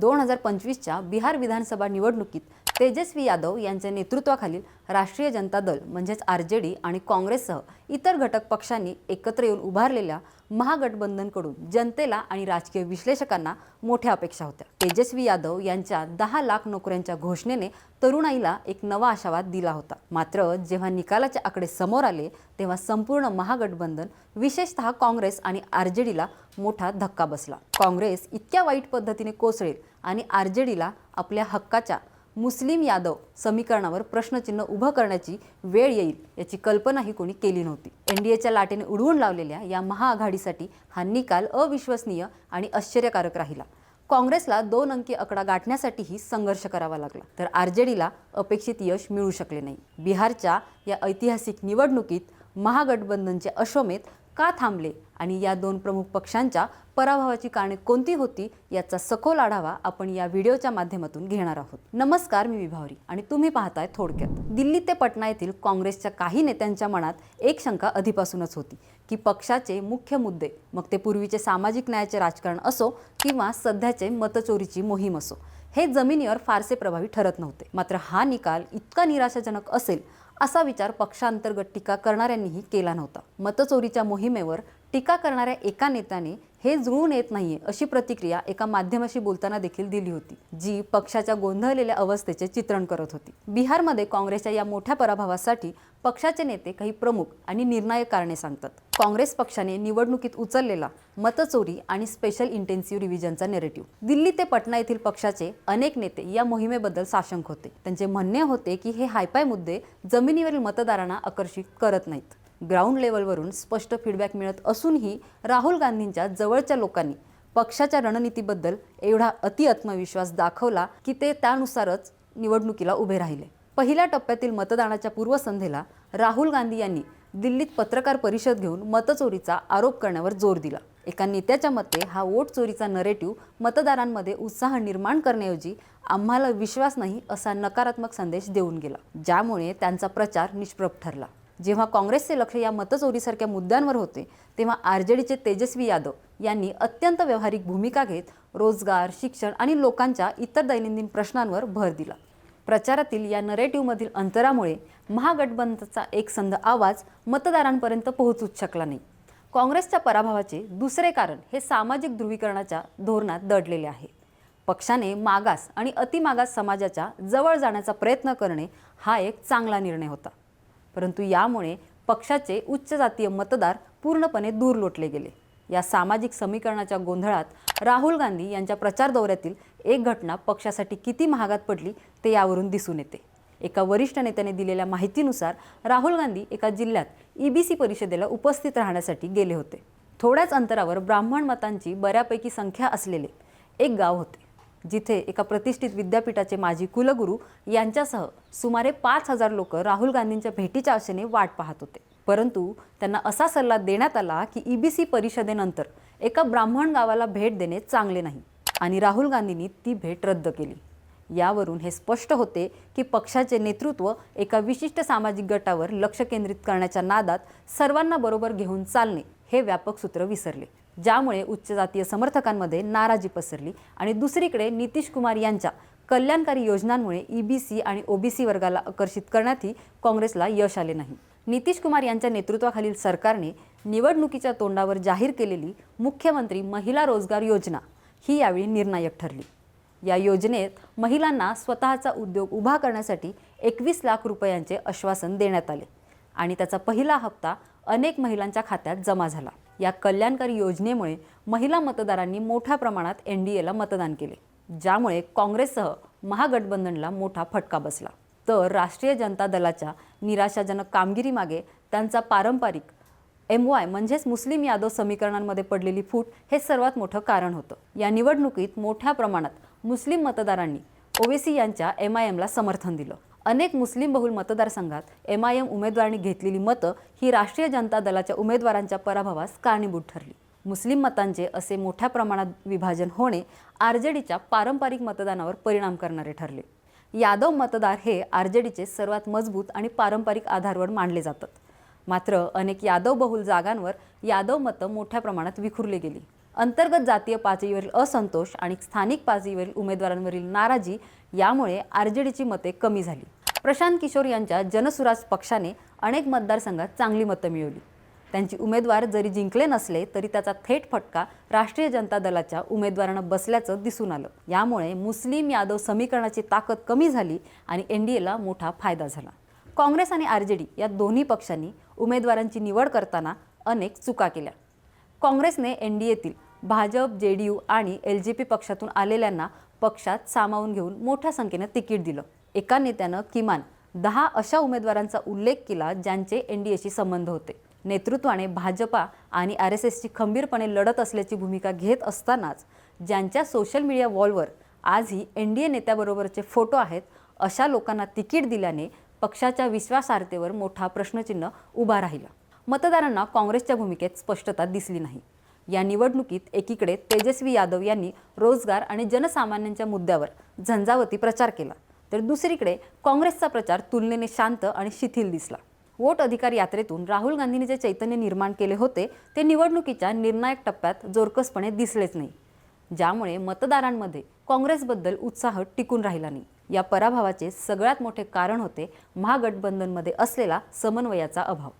दोन हजार पंचवीसच्या बिहार विधानसभा निवडणुकीत तेजस्वी यादव यांच्या नेतृत्वाखालील राष्ट्रीय जनता दल म्हणजेच आर जे डी आणि काँग्रेससह इतर घटक पक्षांनी एकत्र येऊन उभारलेल्या महागठबंधनकडून जनतेला आणि राजकीय विश्लेषकांना मोठ्या अपेक्षा होत्या. तेजस्वी यादव यांच्या दहा लाख नोकऱ्यांच्या घोषणेने तरुणाईला एक नवा आशावाद दिला होता. मात्र जेव्हा निकालाचे आकडे समोर आले तेव्हा संपूर्ण महागठबंधन विशेषतः काँग्रेस आणि आर जे डीला मोठा धक्का बसला. काँग्रेस इतक्या वाईट पद्धतीने कोसळेल आणि आर जे डीला आपल्या हक्काच्या मुस्लिम यादव समीकरणावर प्रश्नचिन्ह उभं करण्याची वेळ येईल याची कल्पनाही कोणी केली नव्हती. एनडीएच्या लाटेने उडवून लावलेल्या या महाआघाडीसाठी हा निकाल अविश्वसनीय आणि आश्चर्यकारक राहिला. काँग्रेसला दोन अंकी आकडा गाठण्यासाठीही संघर्ष करावा लागला. तर आर जे डीला अपेक्षित यश मिळू शकले नाही. बिहारच्या या ऐतिहासिक निवडणुकीत महागठबंधनचे अश्वमेध का थांबले आणि या दोन प्रमुख पक्षांच्या पराभवाची कारणे कोणती होती याचा सखोल आढावा आपण या व्हिडिओच्या माध्यमातून घेणार आहोत. नमस्कार मी विभावरी आणि तुम्ही पाहताय थोडक्यात. दिल्ली ते पटना येथील काँग्रेसच्या काही नेत्यांच्या मनात एक शंका आधीपासूनच होती की पक्षाचे मुख्य मुद्दे मग ते पूर्वीचे सामाजिक न्यायाचे राजकारण असो किंवा सध्याचे मतचोरीची मोहीम असो हे जमिनीवर फारसे प्रभावी ठरत नव्हते. मात्र हा निकाल इतका निराशाजनक असेल असा विचार पक्षांतर्गत टीका करणाऱ्यांनीही केला नव्हता. मतचोरीच्या मोहिमेवर टीका करणाऱ्या एका नेत्याने हे जुळून येत नाहीये अशी प्रतिक्रिया एका माध्यमाशी बोलताना देखील दिली होती जी पक्षाच्या गोंधळलेल्या अवस्थेचे चित्रण करत होती. बिहारमध्ये काँग्रेसच्या या मोठ्या पराभवासाठी पक्षाचे नेते काही प्रमुख आणि निर्णायक कारणे सांगतात. काँग्रेस पक्षाने निवडणुकीत उचललेला मतचोरी आणि स्पेशल इंटेन्सिव्ह रिव्हिजनचा नेरेटिव्ह दिल्ली ते पटना येथील पक्षाचे अनेक नेते या मोहिमेबद्दल साशंक होते. त्यांचे म्हणणे होते की हे हायपाय मुद्दे जमिनीवरील मतदारांना आकर्षित करत नाहीत. ग्राउंड लेवलवरून स्पष्ट फीडबॅक मिळत असूनही राहुल गांधींच्या जवळच्या लोकांनी पक्षाच्या रणनीतीबद्दल एवढा अति आत्मविश्वास दाखवला की ते त्यानुसारच निवडणुकीला उभे राहिले. पहिल्या टप्प्यातील मतदानाच्या पूर्वसंध्येला राहुल गांधी यांनी दिल्लीत पत्रकार परिषद घेऊन मतचोरीचा आरोप करण्यावर जोर दिला. एका नेत्याच्या मते हा वोट चोरीचा नरेटिव्ह मतदारांमध्ये उत्साह निर्माण करण्याऐवजी आम्हाला विश्वास नाही असा नकारात्मक संदेश देऊन गेला ज्यामुळे त्यांचा प्रचार निष्प्रभ ठरला. जेव्हा काँग्रेसचे लक्ष या मतचोरीसारख्या मुद्द्यांवर होते तेव्हा आर जे डीचे तेजस्वी यादव यांनी अत्यंत व्यावहारिक भूमिका घेत रोजगार शिक्षण आणि लोकांच्या इतर दैनंदिन प्रश्नांवर भर दिला. प्रचारातील या नरेटिव्हमधील अंतरामुळे महागठबंधनचा एकसंध आवाज मतदारांपर्यंत पोहोचूच शकला नाही. काँग्रेसच्या पराभवाचे दुसरे कारण हे सामाजिक ध्रुवीकरणाच्या धोरणात दडलेले आहे. पक्षाने मागास आणि अतिमागास समाजाच्या जवळ जाण्याचा प्रयत्न करणे हा एक चांगला निर्णय होता. परंतु यामुळे पक्षाचे उच्च जातीय मतदार पूर्णपणे दूर लोटले गेले. या सामाजिक समीकरणाच्या गोंधळात राहुल गांधी यांच्या प्रचार दौऱ्यातील एक घटना पक्षासाठी किती महागात पडली ते यावरून दिसून येते. एका वरिष्ठ नेत्याने दिलेल्या माहितीनुसार राहुल गांधी एका जिल्ह्यात ईबीसी परिषदेला उपस्थित राहण्यासाठी गेले होते. थोड्याच अंतरावर ब्राह्मण मतांची बऱ्यापैकी संख्या असलेले एक गाव होते. जिथे एका प्रतिष्ठित विद्यापीठाचे माजी कुलगुरू यांच्यासह सुमारे पाच हजार लोक राहुल गांधींच्या भेटीच्या आशेने वाट पाहत होते. परंतु त्यांना असा सल्ला देण्यात आला की ई बी सी परिषदेनंतर एका ब्राह्मण गावाला भेट देणे चांगले नाही आणि राहुल गांधींनी ती भेट रद्द केली. यावरून हे स्पष्ट होते की पक्षाचे नेतृत्व एका विशिष्ट सामाजिक गटावर लक्ष केंद्रित करण्याच्या नादात सर्वांना बरोबर घेऊन चालणे हे व्यापक सूत्र विसरले. ज्यामुळे उच्च जातीय समर्थकांमध्ये नाराजी पसरली. आणि दुसरीकडे नितीश कुमार यांच्या कल्याणकारी योजनांमुळे ईबीसी आणि ओबीसी वर्गाला आकर्षित करण्यातही काँग्रेसला यश आले नाही. नितीश कुमार यांच्या नेतृत्वाखालील सरकारने निवडणुकीच्या तोंडावर जाहीर केलेली मुख्यमंत्री महिला रोजगार योजना ही यावेळी निर्णायक ठरली. या योजनेत महिलांना स्वतःचा उद्योग उभा करण्यासाठी एकवीस लाख रुपयांचे आश्वासन देण्यात आले आणि त्याचा पहिला हप्ता अनेक महिलांच्या खात्यात जमा झाला. या कल्याणकारी योजनेमुळे महिला मतदारांनी मोठ्या प्रमाणात एन डी एला मतदान केले ज्यामुळे काँग्रेससह महागठबंधनला मोठा फटका बसला. तर राष्ट्रीय जनता दलाच्या निराशाजनक कामगिरीमागे त्यांचा पारंपरिक एम वाय म्हणजेच मुस्लिम यादव समीकरणांमध्ये पडलेली फूट हे सर्वात मोठं कारण होतं. या निवडणुकीत मोठ्या प्रमाणात मुस्लिम मतदारांनी ओवेसी यांच्या एम आय एमला समर्थन दिलं. अनेक मुस्लिम बहुल मतदारसंघात एम आय एम उमेदवारांनी घेतलेली मतं ही राष्ट्रीय जनता दलाच्या उमेदवारांच्या पराभवास कारणीभूत ठरली. मुस्लिम मतांचे असे मोठ्या प्रमाणात विभाजन होणे आर जे डीच्या पारंपरिक मतदानावर परिणाम करणारे ठरले. यादव मतदार हे आर जे डीचे सर्वात मजबूत आणि पारंपरिक आधारवर मानले जातात. मात्र अनेक यादव बहुल जागांवर यादव मतं मोठ्या प्रमाणात विखुरली गेली. अंतर्गत जातीय पातळीवरील असंतोष आणि स्थानिक पातळीवरील उमेदवारांवरील नाराजी यामुळे आर जे डीची मते कमी झाली. प्रशांत किशोर यांच्या जनसुराज पक्षाने अनेक मतदारसंघात चांगली मतं मिळवली. त्यांची उमेदवार जरी जिंकले नसले तरी त्याचा थेट फटका राष्ट्रीय जनता दलाच्या उमेदवारांना बसल्याचं दिसून आलं. यामुळे मुस्लिम यादव समीकरणाची ताकद कमी झाली आणि एन डी एला मोठा फायदा झाला. काँग्रेस आणि आर जे डी या दोन्ही पक्षांनी उमेदवारांची निवड करताना अनेक चुका केल्या. काँग्रेसने एन डी एतील भाजप जे डी यू आणि एल जे पी पक्षातून आलेल्यांना पक्षात सामावून घेऊन मोठ्या संख्येनं तिकीट दिलं. एका नेत्यानं किमान दहा अशा उमेदवारांचा उल्लेख केला ज्यांचे एन डी एशी संबंध होते. नेतृत्वाने भाजपा आणि आर एस एसची खंबीरपणे लढत असल्याची भूमिका घेत असतानाच ज्यांच्या सोशल मीडिया वॉलवर आजही एन डी ए नेत्याबरोबरचे फोटो आहेत अशा लोकांना तिकीट दिल्याने पक्षाच्या विश्वासार्हतेवर मोठा प्रश्नचिन्ह उभा राहिला. मतदारांना काँग्रेसच्या भूमिकेत स्पष्टता दिसली नाही. या निवडणुकीत एकीकडे तेजस्वी यादव यांनी रोजगार आणि जनसामान्यांच्या मुद्द्यावर झंझावती प्रचार केला. तर दुसरीकडे काँग्रेसचा प्रचार तुलनेने शांत आणि शिथिल दिसला. वोट अधिकार यात्रेतून राहुल गांधींनी जे चैतन्य निर्माण केले होते ते निवडणुकीच्या निर्णायक टप्प्यात जोरकसपणे दिसलेच नाही. ज्यामुळे मतदारांमध्ये काँग्रेसबद्दल उत्साह टिकून राहिला नाही. या पराभवाचे सगळ्यात मोठे कारण होते महागठबंधनमध्ये असलेला समन्वयाचा अभाव.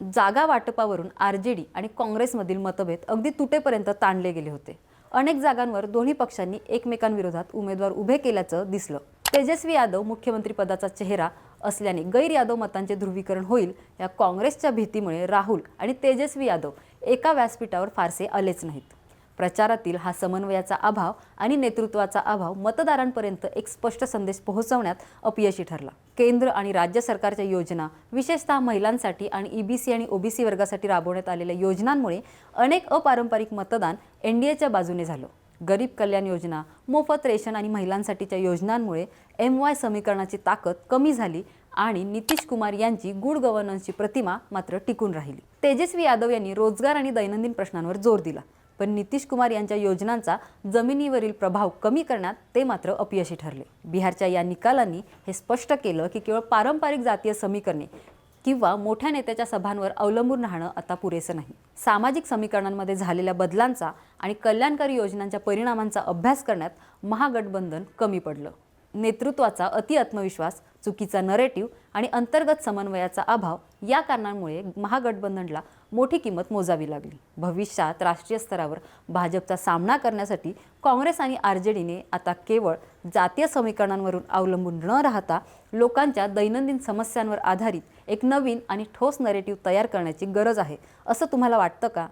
जागा वाटपावरून आर जे डी आणि काँग्रेसमधील मतभेद अगदी तुटेपर्यंत ताणले गेले होते. अनेक जागांवर दोन्ही पक्षांनी एकमेकांविरोधात उमेदवार उभे केल्याचं दिसलं. तेजस्वी यादव मुख्यमंत्रीपदाचा चेहरा असल्याने गैर यादव मतांचे ध्रुवीकरण होईल या काँग्रेसच्या भीतीमुळे राहुल आणि तेजस्वी यादव एका व्यासपीठावर फारसे आलेच नाहीत. प्रचारातील हा समन्वयाचा अभाव आणि नेतृत्वाचा अभाव मतदारांपर्यंत एक स्पष्ट संदेश पोहोचवण्यात अपयशी ठरला. केंद्र आणि राज्य सरकारच्या योजना विशेषतः महिलांसाठी आणि ईबीसी आणि ओबीसी वर्गासाठी राबवण्यात आलेल्या योजनांमुळे अनेक अपारंपरिक मतदान एन डी एच्या बाजूने झालं. गरीब कल्याण योजना मोफत रेशन आणि महिलांसाठीच्या योजनांमुळे एम वाय समीकरणाची ताकद कमी झाली आणि नितीश कुमार यांची गुड गव्हर्नन्सची प्रतिमा मात्र टिकून राहिली. तेजस्वी यादव यांनी रोजगार आणि दैनंदिन प्रश्नांवर जोर दिला. पण नितीश कुमार यांच्या योजनांचा जमिनीवरील प्रभाव कमी करण्यात ते मात्र अपयशी ठरले. बिहारच्या या निकालांनी हे स्पष्ट केलं की केवळ पारंपरिक जातीय समीकरणे किंवा मोठ्या नेत्याच्या सभांवर अवलंबून राहणं आता पुरेसं नाही. सामाजिक समीकरणांमध्ये झालेल्या बदलांचा आणि कल्याणकारी योजनांच्या परिणामांचा अभ्यास करण्यात महागठबंधन कमी पडलं. नेतृत्वाचा अति आत्मविश्वास चुकीचा नरेटिव्ह आणि अंतर्गत समन्वयाचा अभाव या कारणांमुळे महागठबंधनला मोठी किंमत मोजावी लागली. भविष्यात राष्ट्रीय स्तरावर भाजपचा सामना करण्यासाठी काँग्रेस आणि आर जे डीने आता केवळ जातीय समीकरणांवरून अवलंबून न राहता लोकांच्या दैनंदिन समस्यांवर आधारित एक नवीन आणि ठोस नरेटिव्ह तयार करण्याची गरज आहे असं तुम्हाला वाटतं का?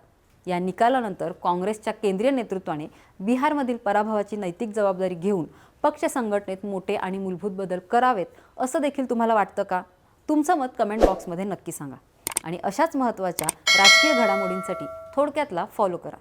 या निकालानंतर काँग्रेसच्या केंद्रीय नेतृत्वाने बिहारमधील पराभवाची नैतिक जबाबदारी घेऊन पक्ष संघटनेत मोठे आणि मूलभूत बदल करावेत असं देखील तुम्हाला वाटतं का? तुमचं मत कमेंट बॉक्समध्ये नक्की सांगा. आणि अशाच महत्त्वाच्या राजकीय घडामोडींसाठी थोडक्यातला फॉलो करा.